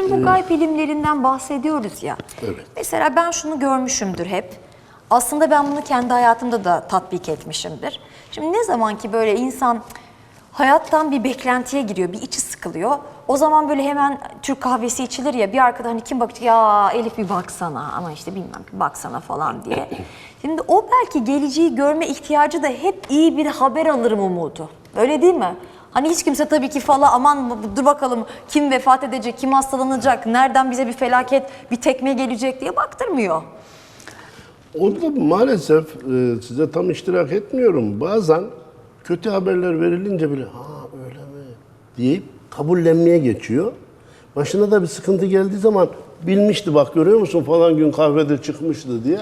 Şimdi bu gayb ilimlerinden bahsediyoruz ya. Evet. Mesela ben şunu görmüşümdür hep. Aslında ben bunu kendi hayatımda da tatbik etmişimdir. Şimdi ne zaman ki böyle insan hayattan bir beklentiye giriyor, bir içi sıkılıyor. O zaman böyle hemen Türk kahvesi içilir ya bir arkada hani kim bakacak ya Elif bir baksana ama işte bilmem bir baksana falan diye. Şimdi o belki geleceği görme ihtiyacı da hep iyi bir haber alırım umudu. Öyle değil mi? Hani hiç kimse tabii ki fala aman dur bakalım kim vefat edecek, kim hastalanacak, nereden bize bir felaket, bir tekme gelecek diye baktırmıyor. Onda maalesef e, size tam iştirak etmiyorum. Bazen kötü haberler verilince bile ha öyle mi deyip kabullenmeye geçiyor. Başına da bir sıkıntı geldiği zaman bilmişti bak görüyor musun falan gün kahvede çıkmıştı diye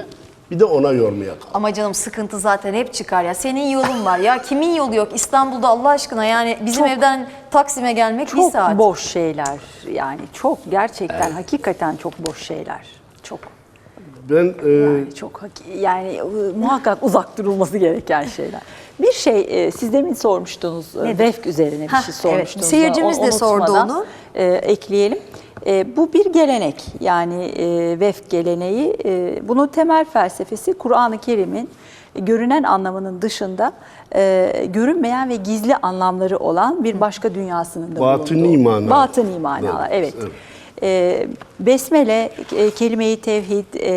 bir de ona yormaya kalk. Ama canım sıkıntı zaten hep çıkar ya. Senin yolun var ya. Kimin yolu yok? İstanbul'da Allah aşkına yani bizim Çok- evden Taksim'e gelmek bir Çok saat. boş şeyler yani çok gerçekten hakikaten çok boş şeyler. Çok Ben e, yani çok hak- yani e, muhakkak uzak durulması gereken şeyler. Bir şey e, siz demin sormuştunuz e, Nedir? vefk üzerine bir Hah, şey evet. sormuştunuz. Seyircimiz de sordu unutmadan, onu. e, ekleyelim. E, bu bir gelenek yani e, vefk geleneği. E, bunun temel felsefesi Kur'an-ı Kerim'in görünen anlamının dışında e, görünmeyen ve gizli anlamları olan bir başka dünyasının da Batıni bulunduğu. manalar. Batıni manalar, evet. Evet. E, besmele, e, kelime-i tevhid e,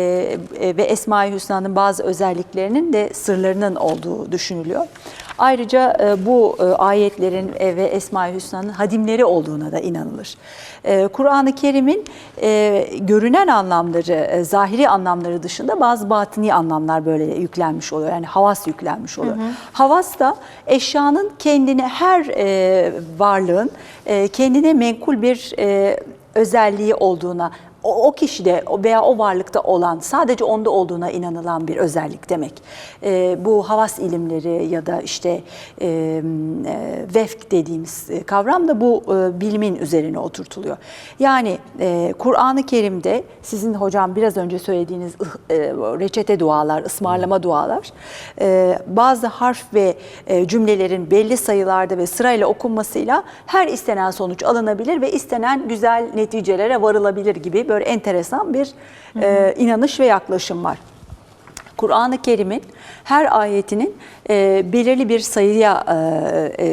e, ve Esma-i Hüsna'nın bazı özelliklerinin de sırlarının olduğu düşünülüyor. Ayrıca e, bu e, ayetlerin e, ve Esma-i Hüsna'nın hadimleri olduğuna da inanılır. Kur'an-ı Kerim'in görünen anlamları, zahiri anlamları dışında bazı batini anlamlar böyle yüklenmiş oluyor. Yani havas yüklenmiş oluyor. Havas da eşyanın kendine her varlığın kendine menkul bir özelliği olduğuna, o, o kişide veya o varlıkta olan, sadece onda olduğuna inanılan bir özellik demek. E, bu havas ilimleri ya da işte e, vefk dediğimiz kavram da bu e, bilimin üzerine oturtuluyor. Yani e, Kur'an-ı Kerim'de sizin hocam biraz önce söylediğiniz e, reçete dualar, ısmarlama dualar, e, bazı harf ve e, cümlelerin belli sayılarda ve sırayla okunmasıyla her istenen sonuç alınabilir ve istenen güzel neticelere varılabilir gibi böyle enteresan bir e, inanış ve yaklaşım var. Kur'an-ı Kerim'in her ayetinin e, belirli bir sayıya e, e,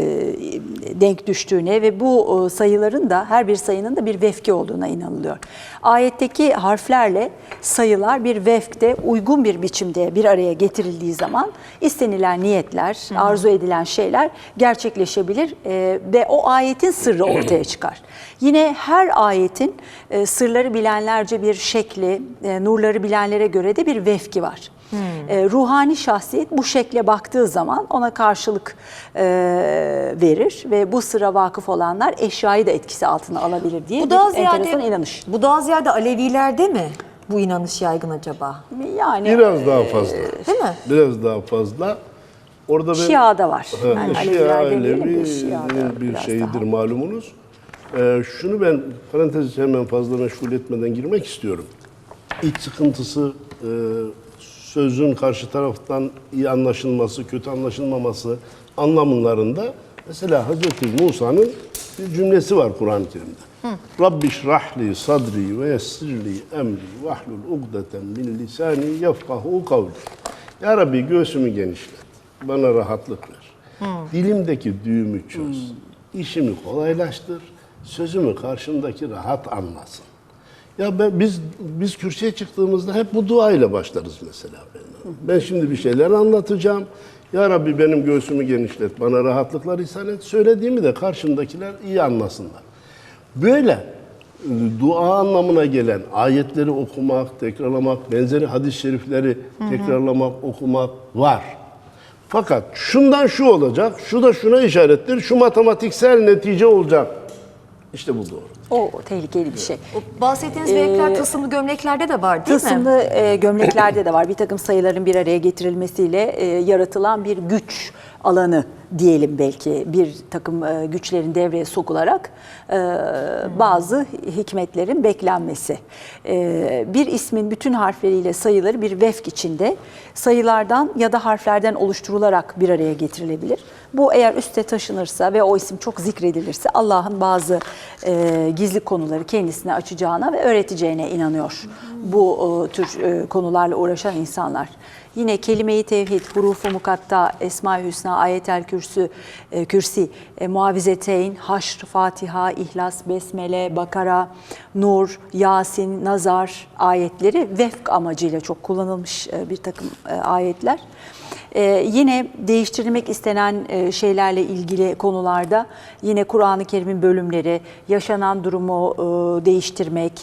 denk düştüğüne ve bu e, sayıların da her bir sayının da bir vefki olduğuna inanılıyor. Ayetteki harflerle sayılar bir vefkte uygun bir biçimde bir araya getirildiği zaman istenilen niyetler, arzu edilen şeyler gerçekleşebilir e, ve o ayetin sırrı ortaya çıkar. Yine her ayetin e, sırları bilenlerce bir şekli, e, nurları bilenlere göre de bir vefki var. E, ruhani şahsiyet bu şekle baktığı zaman ona karşılık e, verir ve bu sıra vakıf olanlar eşyayı da etkisi altına alabilir diye Bu bir daha enteresan ziyade inanış. Bu daha ziyade Alevilerde mi bu inanış yaygın acaba? Yani biraz daha fazla. Değil mi? Biraz daha fazla. Orada ben Şia'da var. Ha, Yani Şia Alevi Şia'da bir şeydir daha. malumunuz. Ee, şunu ben parantez hemen fazla meşgul etmeden girmek istiyorum. İç sıkıntısı, e, sözün karşı taraftan iyi anlaşılması, kötü anlaşılmaması anlamlarında mesela Hz. Musa'nın bir cümlesi var Kur'an-ı Kerim'de. Rabbi şrahli sadri ve yessirli emri vahlul ugdeten min lisani yefkahu kavli. Ya Rabbi göğsümü genişlet, bana rahatlık ver. Dilimdeki düğümü çöz, işimi kolaylaştır, sözümü karşımdaki rahat anlasın. Ya ben, biz biz kürsüye çıktığımızda hep bu dua ile başlarız mesela. Ben, ben şimdi bir şeyler anlatacağım. Ya Rabbi benim göğsümü genişlet, bana rahatlıklar ihsan et. Söylediğimi de karşımdakiler iyi anlasınlar. Böyle e, dua anlamına gelen ayetleri okumak, tekrarlamak, benzeri hadis-i şerifleri tekrarlamak, okumak var. Fakat şundan şu olacak, şu da şuna işarettir, şu matematiksel netice olacak. İşte bu doğru. O tehlikeli bir şey. O bahsettiğiniz vefkler tılsımlı gömleklerde de var değil mi? Tılsımlı e, gömleklerde de var. Bir takım sayıların bir araya getirilmesiyle e, yaratılan bir güç alanı diyelim belki bir takım e, güçlerin devreye sokularak e, bazı hikmetlerin beklenmesi. E, bir ismin bütün harfleriyle sayıları bir vefk içinde sayılardan ya da harflerden oluşturularak bir araya getirilebilir. Bu eğer üste taşınırsa ve o isim çok zikredilirse Allah'ın bazı e, gizli konuları kendisine açacağına ve öğreteceğine inanıyor bu e, tür e, konularla uğraşan insanlar. Yine kelime-i tevhid, hurufu mukatta, esma-i hüsna, ayetel kürsü, e, kürsi, e, muavizeteyn, haşr, fatiha, ihlas, besmele, bakara, nur, yasin, nazar ayetleri vefk amacıyla çok kullanılmış e, bir takım e, ayetler. Ee, yine değiştirilmek istenen e, şeylerle ilgili konularda yine Kur'an-ı Kerim'in bölümleri, yaşanan durumu e, değiştirmek,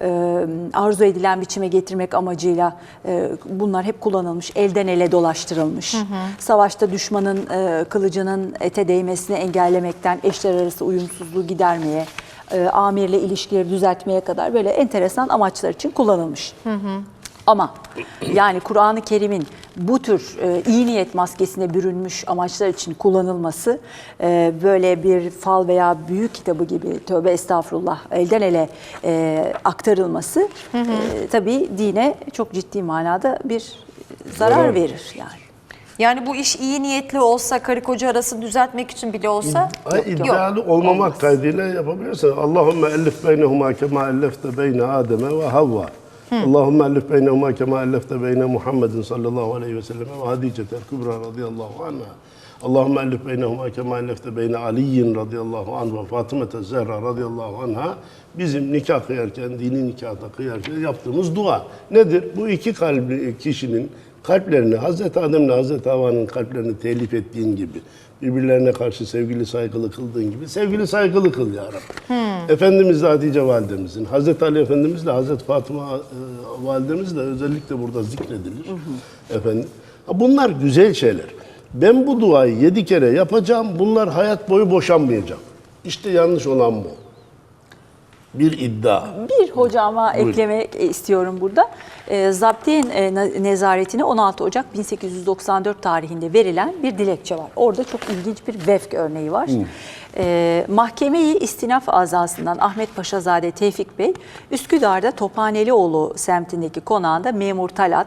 e, arzu edilen biçime getirmek amacıyla e, bunlar hep kullanılmış, elden ele dolaştırılmış. Savaşta düşmanın e, kılıcının ete değmesini engellemekten eşler arası uyumsuzluğu gidermeye, e, amirle ilişkileri düzeltmeye kadar böyle enteresan amaçlar için kullanılmış. Ama yani Kur'an-ı Kerim'in bu tür e, iyi niyet maskesine bürünmüş amaçlar için kullanılması e, böyle bir fal veya büyük kitabı gibi tövbe estağfurullah elden ele e, aktarılması e, tabii dine çok ciddi manada bir zarar Zarar. verir yani. Yani bu iş iyi niyetli olsa, karı koca arasını düzeltmek için bile olsa Ay, iddialı olmamak kaydıyla yapabilirsin. Allahümme ellif beynehuma kema ellefte beyne Adem'e ve Havva. Allahümme ellif beynehuma kema ellefte beyne Muhammedin sallallahu aleyhi ve selleme ve Hadicetel Kübra radıyallahu anha. Allahümme ellif beynehuma kema ellefte beyne Aliyin radıyallahu anh ve Fatımete Zehra radıyallahu anha. Bizim nikah kıyarken, dini nikahta kıyarken yaptığımız dua. Nedir? Bu iki kalbi kişinin kalplerini Hazreti Adem'le Hazreti Havva'nın kalplerini telif ettiğin gibi birbirlerine karşı sevgili saygılı kıldığın gibi sevgili saygılı kıl ya Rabbi. Efendimiz de Hatice validemizin, Hazreti Ali Efendimiz de Hazreti Fatıma e, validemiz de özellikle burada zikredilir. Efendim. Ha, Bunlar güzel şeyler. Ben bu duayı yedi kere yapacağım. Bunlar hayat boyu boşanmayacak. İşte yanlış olan bu. Bir iddia. Bir hocama Buyurun. eklemek istiyorum burada. E, Zaptiye e, ne- nezaretine 16 Ocak 1894 tarihinde verilen bir dilekçe var. Orada çok ilginç bir vefk örneği var. E, Mahkemeyi istinaf azasından Ahmet Paşazade Tevfik Bey, Üsküdar'da Tophanelioğlu semtindeki konağında memur Talat,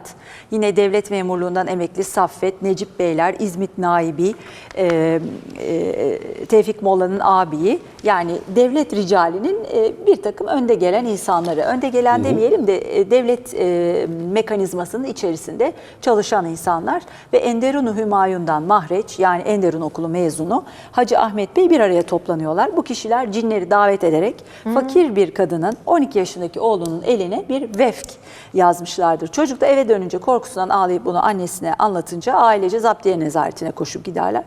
yine devlet memurluğundan emekli Saffet, Necip Beyler, İzmit Naibi, e, e, Tevfik Molla'nın abiyi, yani devlet ricalinin e, bir takım önde gelen insanları, önde gelen demeyelim de e, devlet e, mekanizmasının içerisinde çalışan insanlar ve Enderun Hümayun'dan mahreç yani Enderun okulu mezunu Hacı Ahmet Bey bir araya toplanıyorlar. Bu kişiler cinleri davet ederek fakir bir kadının 12 yaşındaki oğlunun eline bir vefk yazmışlardır. Çocuk da eve dönünce korkusundan ağlayıp bunu annesine anlatınca ailece zaptiye nezaretine koşup giderler.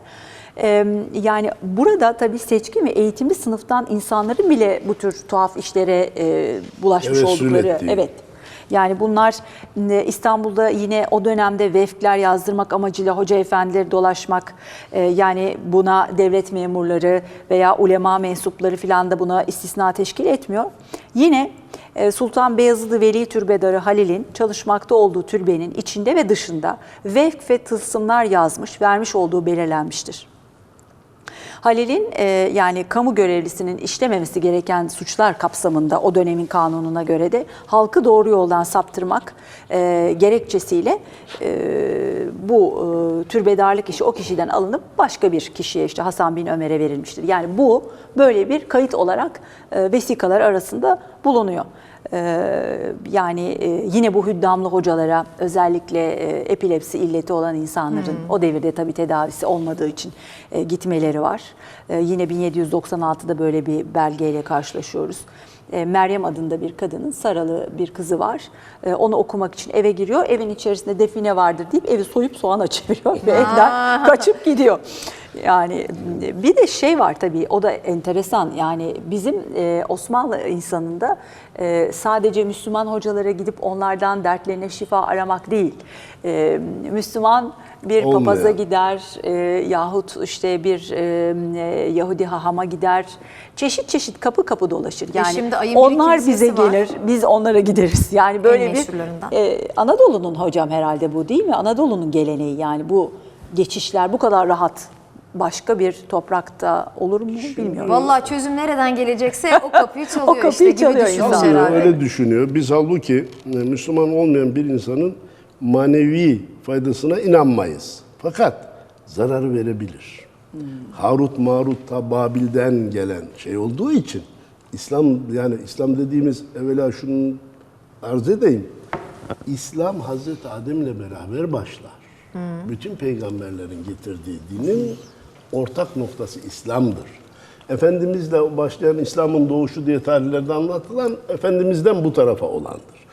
Ee, Yani burada tabii seçkin ve eğitimli sınıftan insanların bile bu tür tuhaf işlere e, bulaşmış Tevessül oldukları. ettiği. Evet. Yani bunlar e, İstanbul'da yine o dönemde vefkler yazdırmak amacıyla hoca efendileri dolaşmak, e, yani buna devlet memurları veya ulema mensupları filan da buna istisna teşkil etmiyor. Yine e, Sultan Beyazıt Veli Türbedarı Halil'in çalışmakta olduğu türbenin içinde ve dışında vefk ve tılsımlar yazmış, vermiş olduğu belirlenmiştir. Halil'in e, yani kamu görevlisinin işlememesi gereken suçlar kapsamında o dönemin kanununa göre de halkı doğru yoldan saptırmak e, gerekçesiyle e, bu e, türbedarlık işi o kişiden alınıp başka bir kişiye işte Hasan bin Ömer'e verilmiştir. Yani bu böyle bir kayıt olarak e, vesikalar arasında bulunuyor. Ee, yani e, yine bu hüddamlı hocalara özellikle e, epilepsi illeti olan insanların o devirde tabii tedavisi olmadığı için e, gitmeleri var. E, Yine 1796'da böyle bir belgeyle karşılaşıyoruz. E, Meryem adında bir kadının Saralı bir kızı var. Onu okumak için eve giriyor. Evin içerisinde define vardır deyip evi soyup soğana çeviriyor ve evden kaçıp gidiyor. Yani bir de şey var tabii o da enteresan. Yani bizim e, Osmanlı insanında e, sadece Müslüman hocalara gidip onlardan dertlerine şifa aramak değil. E, Müslüman bir Olmuyor. papaza gider e, yahut işte bir e, e, Yahudi hahama gider. Çeşit çeşit kapı kapı dolaşır. Yani şimdi ayın biri onlar bize var. gelir, biz onlara gideriz. Yani böyle bir e, Anadolu'nun hocam herhalde bu değil mi? Anadolu'nun geleneği yani bu geçişler bu kadar rahat başka bir toprakta olur mu bilmiyorum. Vallahi çözüm nereden gelecekse o kapıyı çalıyor O kapıyı işte gibi çalıyor düşünmüş insan. Herhalde. öyle düşünüyor. Biz halbuki e, Müslüman olmayan bir insanın manevi faydasına inanmayız. Fakat zararı verebilir. Harut Marut ta Babil'den gelen şey olduğu için İslam yani İslam dediğimiz evvela şunu arz edeyim. İslam Hazreti Adem'le beraber başlar. Bütün peygamberlerin getirdiği dinin ortak noktası İslam'dır. Efendimizle başlayan İslam'ın doğuşu diye tarihlerde anlatılan Efendimiz'den bu tarafa olandır.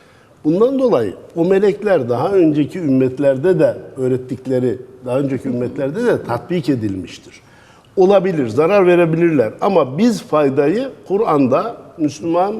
Bundan dolayı o melekler daha önceki ümmetlerde de öğrettikleri, daha önceki ümmetlerde de tatbik edilmiştir. Olabilir, zarar verebilirler ama biz faydayı Kur'an'da Müslüman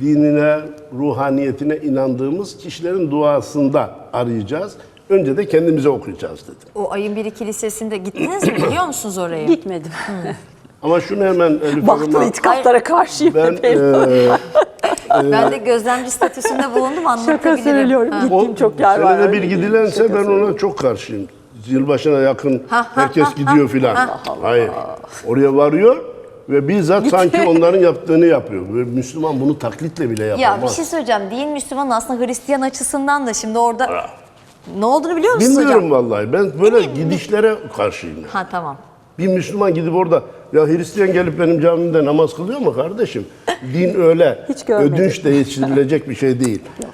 dinine, ruhaniyetine inandığımız kişilerin duasında arayacağız. Önce de kendimize okuyacağız dedim. O ayın biri kilisesinde gittiniz mi biliyor musunuz oraya? Gitmedim. Ama şunu hemen Elif Baktın Hanım'a... itikaflara karşıyım. Ben Ben, e, Ben de gözlemci statüsünde bulundum Şaka anlatabilirim. söylüyorum. Gittiğim çok yer var. senede bir öyle değil. gidilense Şaka ben söylüyorum. ona çok karşıyım. Yılbaşına yakın Ha, ha, herkes ha, gidiyor filan. Hayır. Oraya varıyor ve bizzat sanki onların yaptığını yapıyor. Ve Müslüman bunu taklitle bile Ya bir yapamaz. şey söyleyeceğim. Din Müslüman aslında Hristiyan açısından da şimdi orada ne olduğunu biliyor musunuz Bilmiyorum hocam? vallahi. Ben böyle gidişlere karşıyım. Ha tamam. Bir Müslüman gidip orada ya Hristiyan gelip benim camimde namaz kılıyor mu kardeşim? Din öyle Hiç görmedim. ödünç değiştirilecek bir şey değil.